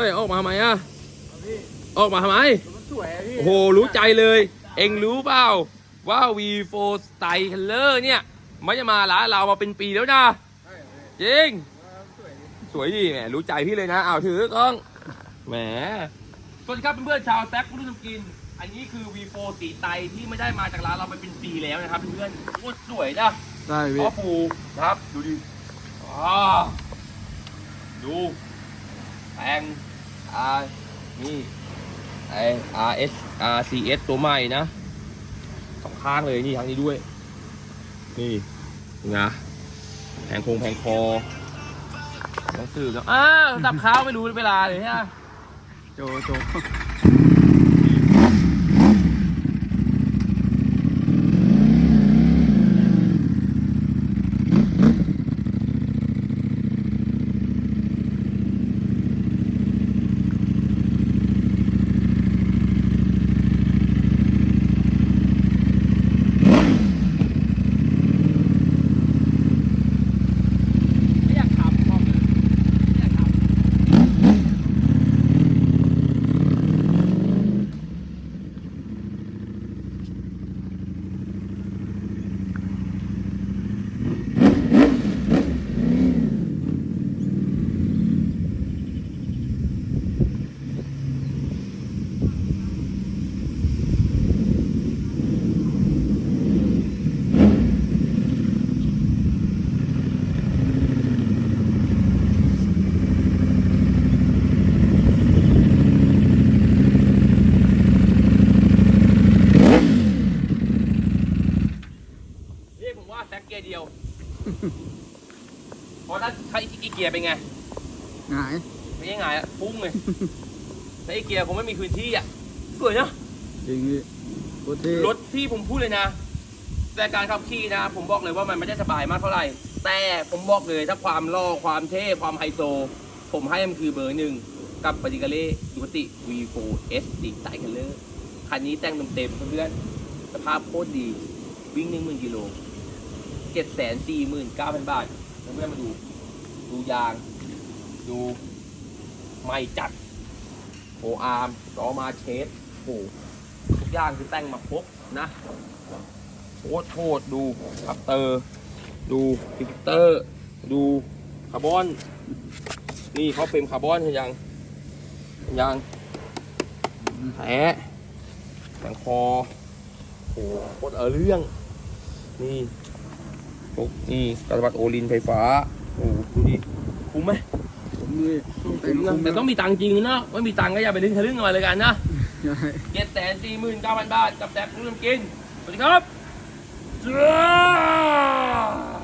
เฮ้ยออกมาทำไมอะออกมาทำไมมันสวยอะพี่โอ้โหรู้ใจเลย เอ็งรู้เปล่าว่า V4 Style Color เนี่ยไม่จะมาร้านเรามาเป็นปีแล้วนะใช่พี่จริงสวยดีสวยดีแหมรู้ใจพี่เลยนะเอาถือกล้องแหมสวัสดีครับเพื่อนๆชาวแท็กผู้ทำกิน อันนี้คือ V4 สีไตที่ไม่ได้มาจากร้านเราไปเป็นปีแล้วนะครับเพื่อนๆโคตรสวยนะใช่พ่อปูนะครับดูดิอ่าดูแปลง อ่านี่ไอ RS RCS ตัวใหม่นะสองข้างเลยนี่ทางนี้ด้วย นี่นะแผงคงแผงคอหนังสือแล้วอ้าวดับข้าวไม่รู้เวลาเลยฮะโจโจ ไม่อยากทำบอกเลยไม่อยากทำ นี่ผม ว่าแซกเกียร์เดียวเพราะถ้าถ้าอีกเกียร์เป็นไงหงายไม่ใช่ไงอะพุ่งเลยถ้าอีกเกียร์คงไม่มีพื้นที่อะสวยเนาะจริงพี่โคตรเท่รถที่ผมพูดเลยนะ แต่การขับขี่นะ ผมบอกเลยว่ามันไม่ได้สบายมากเท่าไหร่ แต่ผมบอกเลยถ้าความล่อความเท่ความไฮโซ ผมให้มันคือเบอร์หนึ่งกับปฏิกาเล่ดูคติ V4 S ดีไตคัลเลอร์คันนี้แต่งเต็มๆเพื่อนๆสภาพโคตรดี วิ่งหนึ่งหมื่นกิโล เจ็ดแสนสี่หมื่นเก้าพันบาทเพื่อนๆมาดู ดูยาง ดูไม่จัดโออาร์มล้อมาเชสโอ้โหทุกอย่างคือแต่งมาครบนะโคตรโคตรดูคัปเตอร์ ดูฟิลเตอร์ ดูคาร์บอน นี่เขาเป็นคาร์บอนเห็นยังเห็นยังแผลแผงคอโอ้โหโคตรเอาเรื่อง นี่ กนี่กระบะโอลินไฟฟ้าโอ้โหดูดิคุ้มไหมผมเลยต้องแต่งคุ้มนะแต่ต้องมีตังค์จริงนะไม่มีตังค์ก็อย่าไปลึงทะลึ่งมาเลยกันนะใช่เจ็ดแสนสี่หมื่นเก้าพันบาทกับแดกรู้น้ำกินสวัสดีครับเจ้า